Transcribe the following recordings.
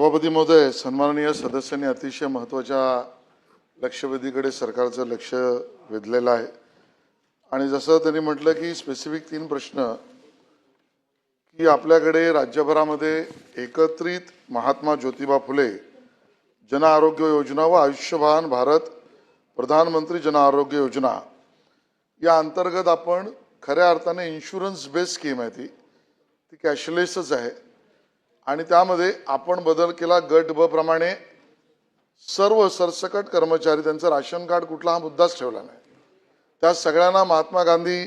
सभापती महोदय सन्माननीय सदस्यांनी अतिशय महत्त्वाच्या लक्षवेधीकडे सरकारचं लक्ष वेधलेलं आहे. आणि जसं त्यांनी म्हटलं की स्पेसिफिक तीन प्रश्न की आपल्याकडे राज्यभरामध्ये एकत्रित महात्मा ज्योतिबा फुले जन आरोग्य योजना व आयुष्यमान भारत प्रधानमंत्री जन आरोग्य योजना या अंतर्गत आपण खऱ्या अर्थाने इन्शुरन्स बेस स्कीम आहे ती. ती कॅशलेसच आहे. आणि त्यामध्ये आपण बदल केला गट ब प्रमाणे सर्व सरसकट कर्मचारी त्यांचं राशन कार्ड कुठला हा मुद्दाच ठेवला नाही. त्या सगळ्यांना महात्मा गांधी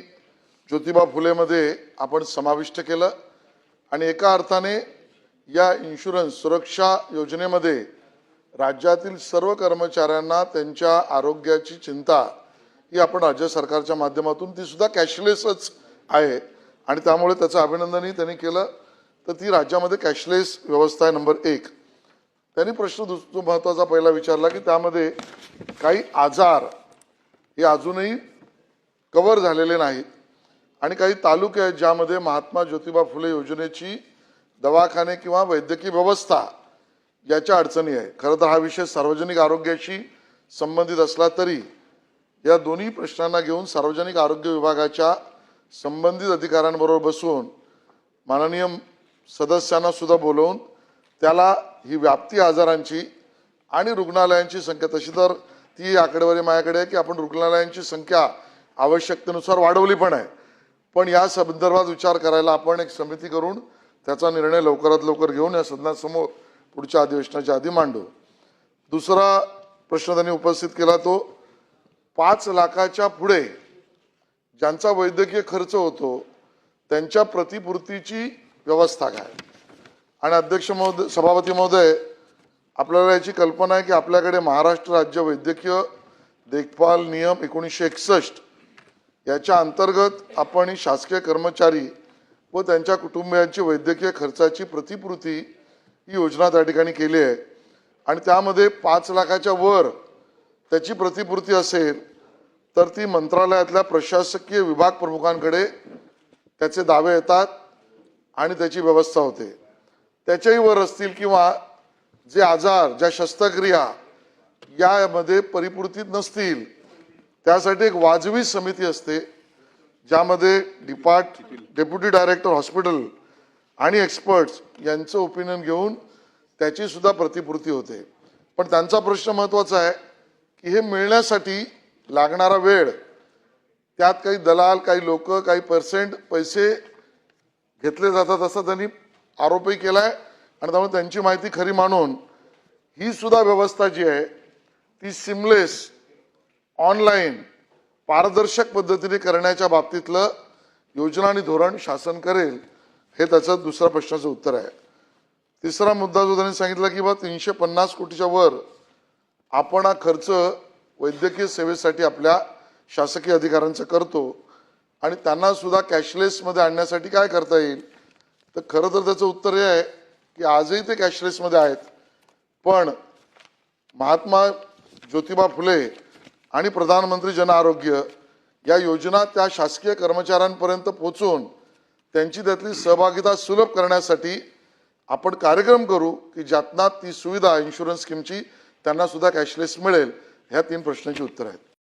ज्योतिबा फुलेमध्ये आपण समाविष्ट केलं आणि एका अर्थाने या इन्शुरन्स सुरक्षा योजनेमध्ये राज्यातील सर्व कर्मचाऱ्यांना त्यांच्या आरोग्याची चिंता ही आपण राज्य सरकारच्या माध्यमातून ती सुद्धा कॅशलेसच आहे. आणि त्यामुळे त्याचं अभिनंदनही त्यांनी केलं. तर ती राज्यामध्ये कॅशलेस व्यवस्था आहे नंबर एक. त्यांनी प्रश्न दुसरा महत्त्वाचा पहिला विचारला की त्यामध्ये काही आजार हे अजूनही कव्हर झालेले नाहीत. आणि काही तालुके आहेत ज्यामध्ये महात्मा ज्योतिबा फुले योजनेची दवाखाने किंवा वैद्यकीय व्यवस्था याच्या अडचणी आहे. खरं तर हा विषय सार्वजनिक आरोग्याशी संबंधित असला तरी या दोन्ही प्रश्नांना घेऊन सार्वजनिक आरोग्य विभागाच्या संबंधित अधिकाऱ्यांबरोबर बसून माननीय सदस्यांना सुद्धा बोलवून त्याला ही व्याप्ती आजारांची आणि रुग्णालयांची संख्या तशी तर ती आकडेवारी माझ्याकडे आहे की आपण रुग्णालयांची संख्या आवश्यकतेनुसार वाढवली पण आहे. पण या संदर्भात विचार करायला आपण एक समिती करून त्याचा निर्णय लवकरात लवकर घेऊन या सदनासमोर पुढच्या अधिवेशनाच्या आधी मांडू. दुसरा प्रश्न त्यांनी उपस्थित केला तो पाच लाखाच्या पुढे ज्यांचा वैद्यकीय खर्च होतो त्यांच्या प्रतिपूर्तीची व्यवस्था काय? आणि अध्यक्ष महोदय सभापती महोदय आपल्याला याची कल्पना आहे की आपल्याकडे महाराष्ट्र राज्य वैद्यकीय देखभाल नियम एकोणीसशे एकसष्ट याच्या अंतर्गत आपण शासकीय कर्मचारी व त्यांच्या कुटुंबियांची वैद्यकीय खर्चाची प्रतिपूर्ती ही योजना त्या ठिकाणी केली आहे. आणि त्यामध्ये पाच लाखाच्या वर त्याची प्रतिपूर्ती असेल तर ती मंत्रालयातल्या प्रशासकीय विभाग प्रमुखांकडे त्याचे दावे येतात. आणि त्याची व्यवस्था होते. त्याच्याही वर असतील किंवा जे आजार ज्या शस्त्रक्रिया यामध्ये परिपूर्तीत नसतील त्यासाठी एक वाजवी समिती असते ज्यामध्ये डिपार्ट डेप्युटी डायरेक्टर हॉस्पिटल आणि एक्सपर्ट्स यांचं ओपिनियन घेऊन त्याची सुद्धा प्रतिपूर्ती होते. पण त्यांचा प्रश्न महत्त्वाचा आहे की हे मिळण्यासाठी लागणारा वेळ त्यात काही दलाल काही लोक काही पर्सेंट पैसे घेतले जातात असं त्यांनी आरोपही केलाय. आणि त्यामुळे त्यांची माहिती खरी मानून ही सुद्धा व्यवस्था जी आहे ती सिमलेस ऑनलाईन पारदर्शक पद्धतीने करण्याच्या बाबतीतलं योजना आणि धोरण शासन करेल हे त्याचं दुसऱ्या प्रश्नाचं उत्तर आहे. तिसरा मुद्दा जो त्यांनी सांगितला की बा तीनशे पन्नास कोटीच्या वर आपण हा खर्च वैद्यकीय सेवेसाठी आपल्या शासकीय अधिकाऱ्यांचा करतो. आणि त्यांना सुद्धा कॅशलेसमध्ये आणण्यासाठी काय करता येईल? तर खरं तर त्याचं उत्तर हे आहे की आजही ते कॅशलेसमध्ये आहेत. पण महात्मा ज्योतिबा फुले आणि प्रधानमंत्री जन आरोग्य या योजना त्या शासकीय कर्मचाऱ्यांपर्यंत पोचून त्यांची त्यातली सहभागिता सुलभ करण्यासाठी आपण कार्यक्रम करू की ज्यातनं ती सुविधा इन्शुरन्स स्कीमची त्यांना सुद्धा कॅशलेस मिळेल. ह्या तीन प्रश्नांची उत्तर आहेत.